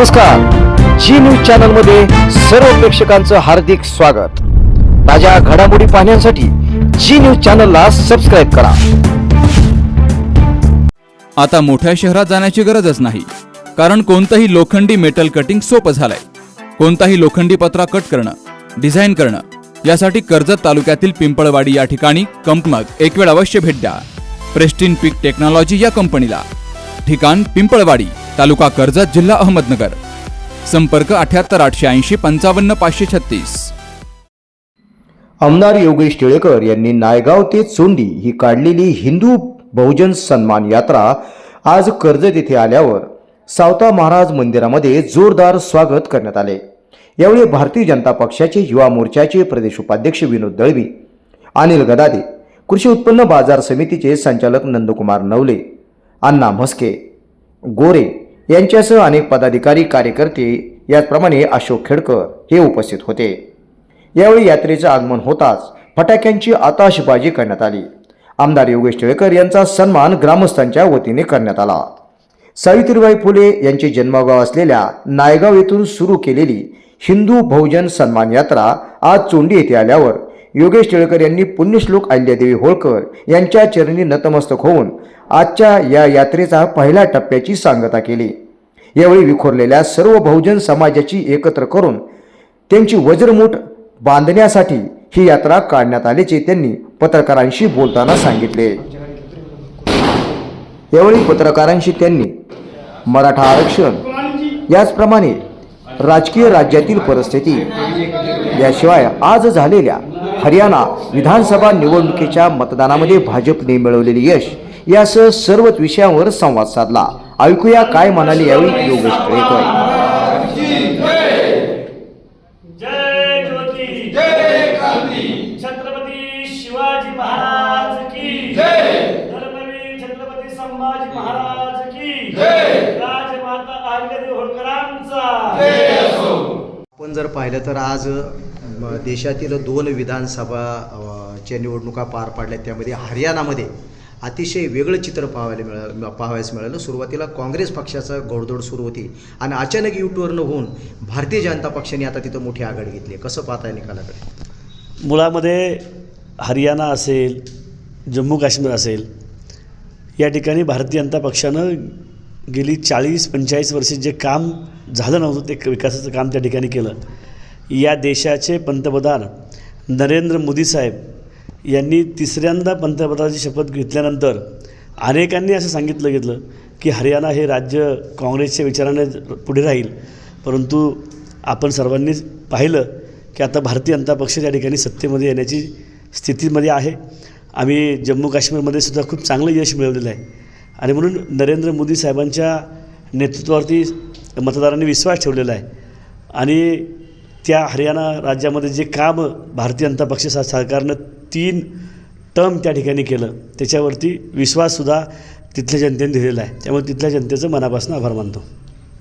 नमस्कार. जी न्यूज चॅनलमध्ये सर्व प्रेक्षकांचं हार्दिक स्वागत. ताज्या घडामोडी पाहण्यासाठी जी न्यूज चॅनलला सबस्क्राईब करा. आता मोठ्या शहरात जाण्याची गरजच नाही कारण कोणतंही लोखंडी मेटल कटिंग सोपं झालंय. कोणताही लोखंडी पत्रा कट करणं डिझाईन करणं यासाठी कर्जत तालुक्यातील पिंपळवाडी या ठिकाणी कंपनक एक वेळ अवश्य भेट द्या. प्रेस्टिन पीक टेक्नॉलॉजी या कंपनीला. ठिकाण पिंपळवाडी. तालुका कर्जत जिल्हा अहमदनगर. संपर्क अठ्याहत्तर आठशे ऐंशी पंचावन्न पाचशे छत्तीस. आमदार योगेश टिळेकर यांनी नायगाव ते चोंडी ही काढलेली हिंदू बहुजन सन्मान यात्रा आज कर्जत येथे आल्यावर सावता महाराज मंदिरामध्ये जोरदार स्वागत करण्यात आले. यावेळी भारतीय जनता पक्षाचे युवा मोर्चाचे प्रदेश उपाध्यक्ष विनोद दळवी अनिल गदादे कृषी उत्पन्न बाजार समितीचे संचालक नंदकुमार नवले अण्णा म्हस्के गोरे यांच्यासह अनेक पदाधिकारी कार्यकर्ते याचप्रमाणे अशोक खेडकर हे उपस्थित होते. यावेळी यात्रेचं आगमन होताच फटाक्यांची आताशबाजी करण्यात आली. आमदार योगेश टिळेकर यांचा सन्मान ग्रामस्थांच्या वतीने करण्यात आला. सावित्रीबाई फुले यांचे जन्मगाव असलेल्या नायगाव येथून सुरू केलेली हिंदू बहुजन सन्मान यात्रा आज चोंडी येथे आल्यावर योगेश टिळकर यांनी पुण्यश्लोक अहिल्यादेवी होळकर यांच्या चरणी नतमस्तक होऊन आजच्या या यात्रेचा पहिल्या टप्प्याची सांगता केली. यावेळी विखुरलेल्या सर्व बहुजन समाजाची एकत्र करून त्यांची वज्रमूठ बांधण्यासाठी ही यात्रा काढण्यात आल्याचे त्यांनी पत्रकारांशी बोलताना सांगितले. यावेळी पत्रकारांशी त्यांनी मराठा आरक्षण याचप्रमाणे राजकीय राज्यातील परिस्थिती याशिवाय आज झालेल्या हरियाणा विधानसभा निवडणुकीच्या मतदानामध्ये भाजपने मिळवलेले यश. यासह सर्वच विषयांवर संवाद साधला. ऐकूया काय म्हणाले यावेळी योगेश टिळेकर जय ज्योती जय क्रांती छत्रपती शिवाजी महाराज की जय. धर्मवीर छत्रपती संभाजी महाराज की जय. राजमाता अहिल्यादेवी होळकरांचा. आपण जर पाहिलं तर आज देशातील दोन विधानसभा च्या निवडणुका पार पाडल्या. त्यामध्ये हरियाणामध्ये अतिशय वेगळं चित्र पाहायला मिळालं पाहावयास मिळालं. सुरुवातीला काँग्रेस पक्षाचा घोडदोड सुरू होती आणि अचानक युटर्न होऊन भारतीय जनता पक्षाने आता तिथं मोठी आघाडी घेतली. आहे. कसं पाहताय निकालाकडे? मुळामध्ये हरियाणा असेल जम्मू काश्मीर असेल या ठिकाणी भारतीय जनता पक्षानं गेली चाळीस पंचेचाळीस वर्षे जे काम झालं नव्हतं ते विकासाचं काम त्या ठिकाणी केलं. या देशाचे पंतप्रधान नरेंद्र मोदी साहेब यांनी तिसऱ्यांदा पंतप्रधानाची शपथ घेतल्यानंतर अनेकांनी असं सांगितलं गेलं की हरियाणा हे राज्य काँग्रेसच्या विचाराने पुढे राहील. परंतु आपण सर्वांनीच पाहिलं की आता भारतीय जनता पक्ष त्या ठिकाणी सत्तेमध्ये येण्याची स्थितीमध्ये आहे. आम्ही जम्मू काश्मीरमध्ये सुद्धा खूप चांगलं यश मिळवलेलं आहे. आणि म्हणून नरेंद्र मोदी साहेबांच्या नेतृत्वावरती मतदारांनी विश्वास ठेवलेला आहे. आणि त्या हरियाणा राज्यामध्ये जे काम भारतीय जनता पक्ष सा- सरकारनं तीन टर्म त्या ठिकाणी केलं. त्याच्यावरती विश्वाससुद्धा तिथल्या जनतेने दिलेला आहे. त्यामुळे तिथल्या जनतेचं मनापासून आभार मानतो.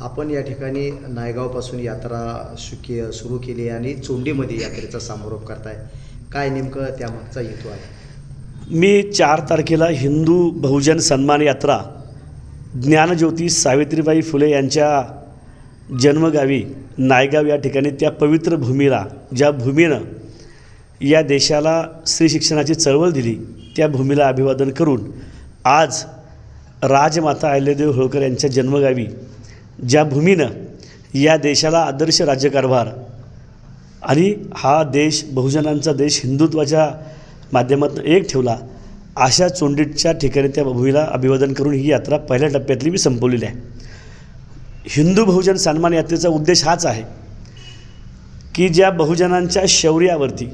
आपण या ठिकाणी नायगावपासून यात्रा सुकी सुरू केली आणि चोंडीमध्ये यात्रेचा समारोप करताय. काय नेमकं त्यामागचा हेतू आहे? मी चार तारखेला हिंदू बहुजन सन्मान यात्रा ज्ञानज्योती सावित्रीबाई फुले यांच्या जन्मगावी नायगाव या ठिकाणी त्या पवित्र भूमीला ज्या भूमीनं या देशाला स्त्री शिक्षणाची चळवळ दिली त्या भूमीला अभिवादन करून आज राजमाता अहिल्यादेवी होळकर यांच्या जन्मगावी ज्या भूमीनं या देशाला आदर्श राज्यकारभार आणि हा देश बहुजनांचा देश हिंदुत्वाच्या माध्यमातून एक ठेवला अशा चोंडीटच्या ठिकाणी त्या भूमीला अभिवादन करून ही यात्रा पहिल्या टप्प्यातली मी संपवलेली आहे. हिंदू बहुजन सन्मान यात्रेचा उद्देश हाच आहे की ज्या बहुजनांच्या शौर्यावरती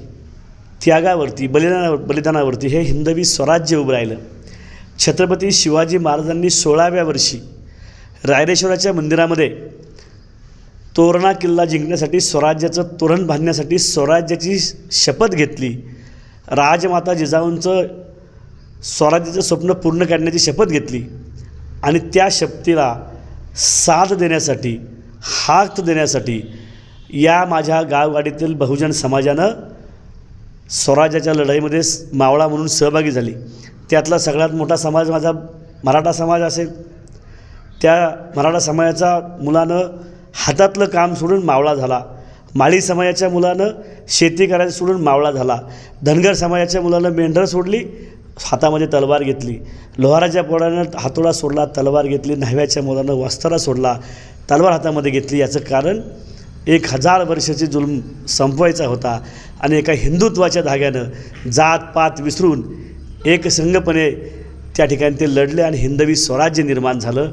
त्यागावरती बलिदाना बलिदानावरती हे हिंदवी स्वराज्य उभं राहिलं. छत्रपती शिवाजी महाराजांनी सोळाव्या वर्षी रायरेश्वराच्या मंदिरामध्ये तोरणा किल्ला जिंकण्यासाठी स्वराज्याचं तोरण बांधण्यासाठी स्वराज्याची शपथ घेतली. राजमाता जिजाऊंचं स्वराज्याचं स्वप्न पूर्ण करण्याची शपथ घेतली. आणि त्या शपथीला साथ देण्यासाठी हात देण्यासाठी या माझ्या गावगाडीतील बहुजन समाजानं स्वराज्याच्या लढाईमध्ये मावळा म्हणून सहभागी झाली. त्यातला सगळ्यात मोठा समाज माझा मराठा समाज असेल. त्या मराठा समाजाच्या मुलानं हातातलं काम सोडून मावळा झाला. माळी समाजाच्या मुलानं शेती करायचं सोडून मावळा झाला. धनगर समाजाच्या मुलानं मेंढर सोडली. हातामध्ये तलवार घेतली. लोहाराच्या पोरानं हातोडा सोडला तलवार घेतली न्हाव्याच्या मुलानं वस्तारा सोडला तलवार हातामध्ये घेतली. याचं कारण एक हजार वर्षाची जुलम संपवायचा होता आणि एका हिंदुत्वाच्या धाग्यानं जात पात विसरून एकसंघपणे त्या ठिकाणी ते लढले आणि हिंदवी स्वराज्य निर्माण झालं.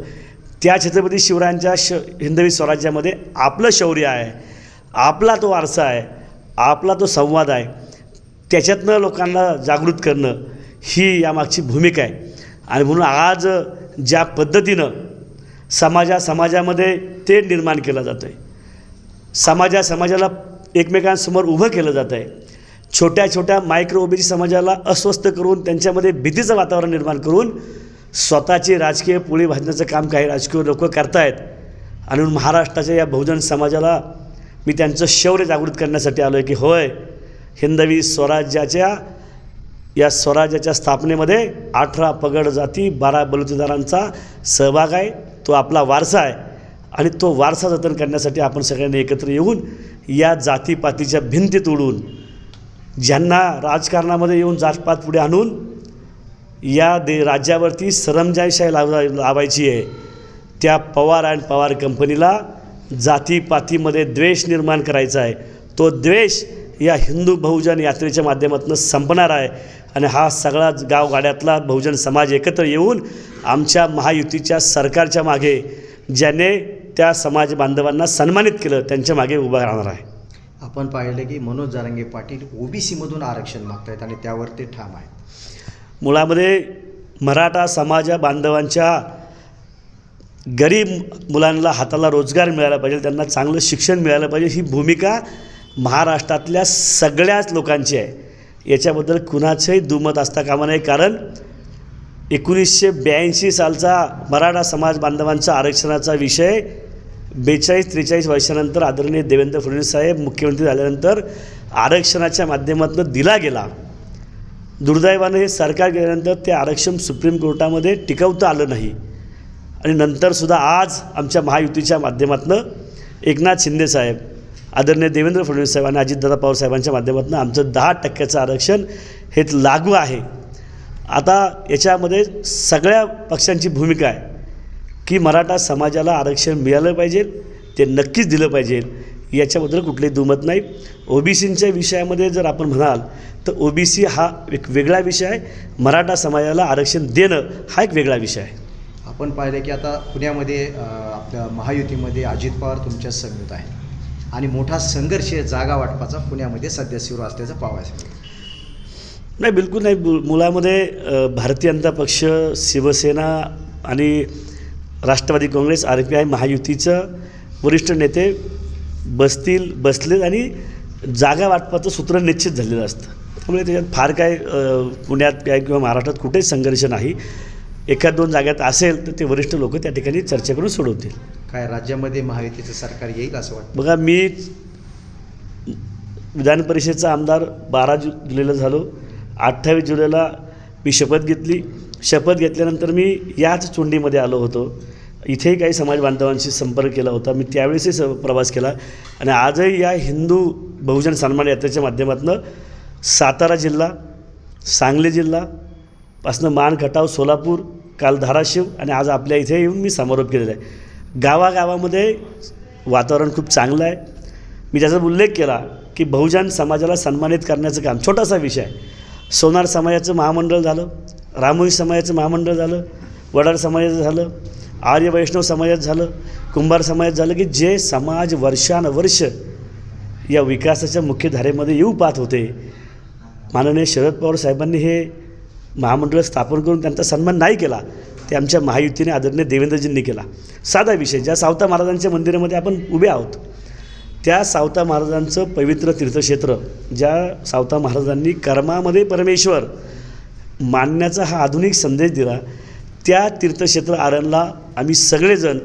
त्या छत्रपती शिवरायांच्या श हिंदवी स्वराज्यामध्ये आपलं शौर्य आहे आपला तो वारसा आहे आपला तो संवाद आहे. त्याच्यातनं लोकांना जागृत करणं ही यामागची भूमिका आहे. आणि म्हणून आज ज्या पद्धतीनं समाजा समाजामध्ये ते निर्माण केलं जातं आहे समाजा समाजाला एकमेकांसमोर उभं केलं जातं आहे छोट्या छोट्या मायक्रो ओबीसी समाजाला अस्वस्थ करून त्यांच्यामध्ये भीतीचं वातावरण निर्माण करून स्वतःची राजकीय पोळी भाजण्याचं काम काही राजकीय लोक करतायत. आणि म्हणून महाराष्ट्राच्या या बहुजन समाजाला मी त्यांचं शौर्य जागृत करण्यासाठी आलो आहे की होय हिंदवी स्वराज्याच्या या स्वराज्याच्या स्थापनेमध्ये अठरा पगड जाती बारा बलुतेदारांचा सहभाग आहे. तो आपला वारसा आहे आणि तो वारसा जतन करण्यासाठी आपण सगळ्यांनी एकत्र येऊन या जातीपातीच्या भिंती तोडून ज्यांना राजकारणामध्ये येऊन जातपात पुढे आणून या दे राज्यावरती सरंजायशाही लावा लावायची आहे. त्या पवार अँड पवार कंपनीला जातीपातीमध्ये द्वेष निर्माण करायचा आहे. तो द्वेष या हिंदू बहुजन यात्रेच्या माध्यमातून संपणार आहे. आणि हा सगळा गावगाड्यातला बहुजन समाज एकत्र येऊन आमच्या महायुतीच्या सरकारच्या मागे ज्याने त्या समाज बांधवांना सन्मानित केलं त्यांच्या मागे उभा राहणार आहे. आपण पाहिलं की मनोज जारंगे पाटील ओबीसीमधून आरक्षण मागतायत आणि त्यावर ते ठाम आहेत. मुळामध्ये मराठा समाजा बांधवांच्या गरीब मुलांना हाताला रोजगार मिळाला पाहिजे त्यांना चांगलं शिक्षण मिळालं पाहिजे ही भूमिका महाराष्ट्रातल्या सगळ्याच लोकांची आहे. याच्याबद्दल कुणाचंही दुमत असता कामा नये. कारण एकोणीसशे ब्याऐंशी सालचा मराठा समाज बांधवांचा आरक्षणाचा विषय बेचाळीस त्रेचाळीस वर्षानंतर आदरणीय देवेंद्र फडणवीस साहेब मुख्यमंत्री झाल्यानंतर आरक्षणाच्या माध्यमातून दिला गेला. दुर्दैवानं हे सरकार गेल्यानंतर ते आरक्षण सुप्रीम कोर्टामध्ये टिकवता आलं नाही. आणि नंतरसुद्धा आज आमच्या महायुतीच्या माध्यमातून एकनाथ शिंदेसाहेब आदरणीय देवेंद्र फडणवीस साहेबांनी अजितदादा पवार साहेबांच्या माध्यमातून आमचं दहा टक्क्याचं आरक्षण हे लागू आहे. आता याच्यामध्ये सगळ्या पक्षांची भूमिका आहे की मराठा समाजाला आरक्षण मिळालं पाहिजे ते नक्कीच दिलं पाहिजे याच्याबद्दल कुठलीही दुमत नाही. ओबीसींच्या विषयामध्ये जर आपण म्हणाल तर ओबीसी हा एक वेगळा विषय आहे. मराठा समाजाला आरक्षण देणं हा एक वेगळा विषय आहे. आपण पाहिलं की आता पुण्यामध्ये आपल्या महायुतीमध्ये अजित पवार तुमच्या संयुक्त आहेत. आणि मोठा संघर्ष जागा वाटपाचा पुण्यामध्ये सध्या सुरू असल्याचं पावायचं नाही बिलकुल नाही. मुलामध्ये भारतीय जनता पक्ष शिवसेना आणि Rashtravadi Congress R P I महायुतीचं वरिष्ठ नेते बसतील बसलेत आणि जागा वाटपाचं सूत्र निश्चित झालेलं असतं. त्यामुळे त्याच्यात फार काय पुण्यात काय किंवा महाराष्ट्रात कुठेच संघर्ष नाही. एखाद दोन जाग्यात असेल तर ते वरिष्ठ लोक त्या ठिकाणी चर्चा करून सोडवतील. काय राज्यामध्ये महायुतीचं सरकार येईल असं वाटतं? बघा मी विधान परिषदेचा आमदार बारा जु जुलैला झालो. अठ्ठावीस जुलैला मी शपथ घेतली. शपथ घेतल्यानंतर मी याच चोंडीमध्ये आलो होतो. इथेही काही समाज बांधवांशी संपर्क केला होता. मी त्यावेळेसही स प्रवास केला. आणि आजही या हिंदू बहुजन सन्मान यात्रेच्या माध्यमातून सातारा जिल्हा सांगली जिल्हा पासनं मान खटाव सोलापूर काल धाराशिव आणि आज आपल्या इथे येऊन मी समारोप केलेला आहे. गावागावामध्ये वातावरण खूप चांगलं आहे. मी त्याचा उल्लेख केला की बहुजन समाजाला सन्मानित करण्याचं काम छोटासा विषय आहे. सोनार समाजाचं महामंडळ झालं रामोई समाजाचं महामंडळ झालं वडार समाजाचं झालं आर्य वैष्णव समाजात झालं कुंभार समाजात झालं की जे समाज वर्षानुवर्ष या विकासाच्या मुख्यधारेमध्ये येऊ पाहत होते. माननीय शरद पवार साहेबांनी हे महामंडळ स्थापन करून त्यांचा सन्मान नाही केला ते आमच्या महायुतीने आदरणीय देवेंद्रजींनी केला. साधा विषय ज्या सावता महाराजांच्या मंदिरामध्ये आपण उभे आहोत त्या सावता महाराजांचं पवित्र तीर्थक्षेत्र ज्या सावता महाराजांनी कर्मामध्ये परमेश्वर मानण्याचा हा आधुनिक संदेश दिला त्या तीर्थक्षेत्र आरणला आम्ही सगळेजण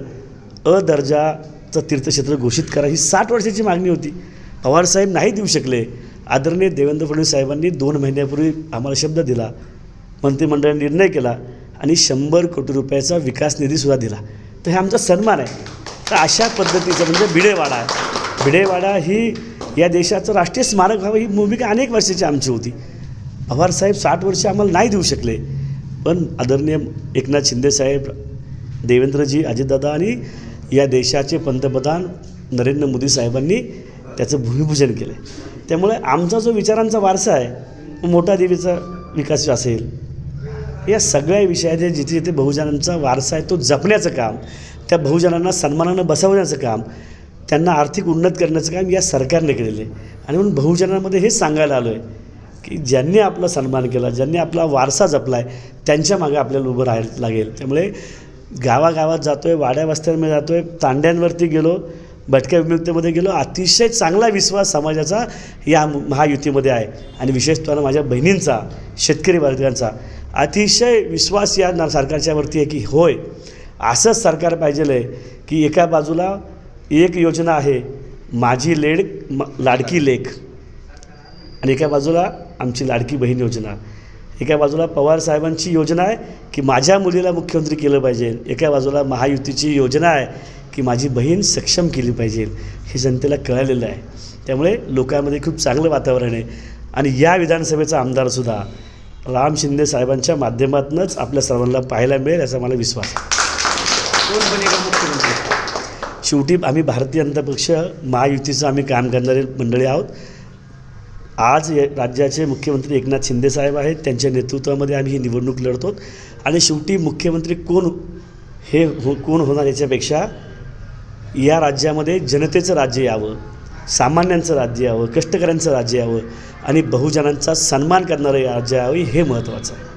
अ दर्जाचं तीर्थक्षेत्र घोषित करा ही साठ वर्षाची मागणी होती. पवारसाहेब नाही देऊ शकले. आदरणीय देवेंद्र फडणवीस साहेबांनी दोन महिन्यापूर्वी आम्हाला शब्द दिला. मंत्रिमंडळाने निर्णय केला आणि शंभर कोटी रुपयाचा विकास निधीसुद्धा दिला. तर हे आमचा सन्मान आहे. तर अशा पद्धतीचं म्हणजे भिडेवाडा आहे. भिडेवाडा ही या देशाचं राष्ट्रीय स्मारक व्हावं ही भूमिका अनेक वर्षाची आमची होती. पवारसाहेब साठ वर्ष आम्हाला नाही देऊ शकले. पण आदरणीय एकनाथ शिंदेसाहेब देवेंद्रजी अजितदादा आणि या देशाचे पंतप्रधान नरेंद्र मोदी साहेबांनी त्याचं भूमिपूजन केलं. त्यामुळे आमचा जो विचारांचा वारसा आहे मोठा देवीचा विकास असेल. या सगळ्या विषयाचे जिथे जिथे बहुजनांचा वारसा आहे तो जपण्याचं काम त्या बहुजनांना सन्मानानं बसवण्याचं काम त्यांना आर्थिक उन्नत करण्याचं काम या सरकारने केलेलं आहे. आणि म्हणून बहुजनांमध्ये हेच सांगायला आलो आहे की ज्यांनी आपला सन्मान केला ज्यांनी आपला वारसा जपला आहे त्यांच्या मागे आपल्याला उभं राहायला लागेल. त्यामुळे गावागावात जातो आहे वाड्या वस्त्यांमध्ये जातो आहे तांड्यांवरती गेलो भटक्या विमुक्तीमध्ये गेलो. अतिशय चांगला विश्वास समाजाचा या महायुतीमध्ये आहे. आणि विशेषतः माझ्या बहिणींचा शेतकरी वर्गांचा अतिशय विश्वास या ना सरकारच्यावरती आहे की होय असंच सरकार पाहिजे आहे की एका बाजूला एक योजना आहे माझी लेड म लाडकी लेख. आणि एका बाजूला आमची लाडकी बहीण योजना. एका बाजूला पवार साहेबांची योजना आहे की माझ्या मुलीला मुख्यमंत्री केलं पाहिजे. एका बाजूला महायुतीची योजना आहे की माझी बहीण सक्षम केली पाहिजे हे जनतेला कळलेलं आहे. त्यामुळे लोकांमध्ये खूप चांगलं वातावरण आहे. आणि या विधानसभेचा आमदारसुद्धा राम शिंदे साहेबांच्या माध्यमातूनच आपल्या सर्वांना पाहायला मिळेल याचा मला विश्वास आहे. शेवटी आम्ही भारतीय जनता पक्ष महायुतीचं आम्ही काम करणारे मंडळी आहोत. आज या राज्याचे मुख्यमंत्री एकनाथ शिंदेसाहेब आहेत. त्यांच्या नेतृत्वामध्ये आम्ही ही निवडणूक लढतो. आणि शेवटी मुख्यमंत्री कोण हे हो कोण होणार याच्यापेक्षा या राज्यामध्ये जनतेचं राज्य यावं सामान्यांचं राज्य यावं कष्टकऱ्यांचं राज्य यावं आणि बहुजनांचा सन्मान करणारं राज्य यावं हे महत्त्वाचं आहे.